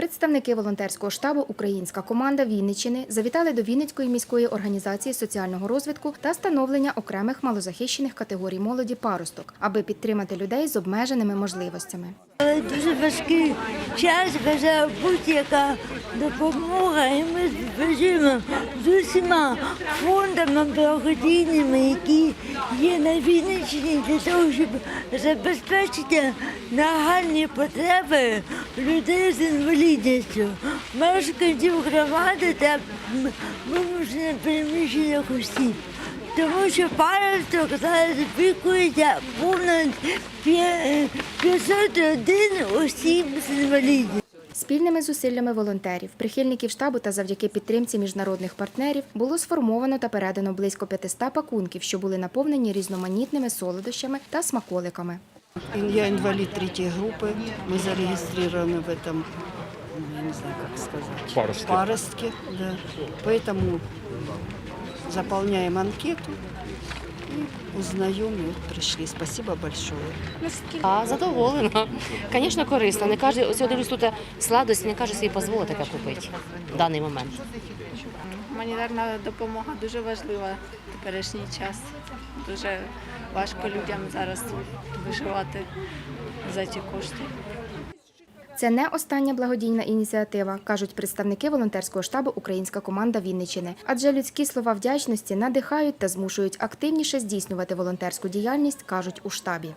Представники волонтерського штабу Українська команда Вінниччини завітали до Вінницької міської організації соціального розвитку та становлення окремих малозахищених категорій молоді паросток, аби підтримати людей з обмеженими можливостями. Дуже важкий час бажаю будь-яка допомога, і ми співпрацюємо з усіма фондами благодійними, які є на Вінниччині для того, щоб забезпечити нагальні потреби людей з інвалідністю, мешканців громади та вимушено переміщених осіб. Тому що паросток зараз опікується понад п'я- 501 осіб з інвалідністю. Спільними зусиллями волонтерів, прихильників штабу та завдяки підтримці міжнародних партнерів було сформовано та передано близько 500 пакунків, що були наповнені різноманітними солодощами та смаколиками. Я инвалид третьей группы. Мы зарегистрированы в этом, ну, я не знаю, как сказать. Паростке. Паростке, да. Поэтому заполняем анкету и узнаем, и вот пришли. Спасибо большое. А задоволена. Звісно, корисно. Не каже, ось я дивлюсь тут сладості, не каже собі дозволити таке купити в даний момент. Гуманітарна допомога дуже важлива в теперішній час. Дуже важко людям зараз виживати за ці кошти. Це не остання благодійна ініціатива, кажуть представники волонтерського штабу Українська команда Вінничини. Адже людські слова вдячності надихають та змушують активніше здійснювати волонтерську діяльність, кажуть у штабі.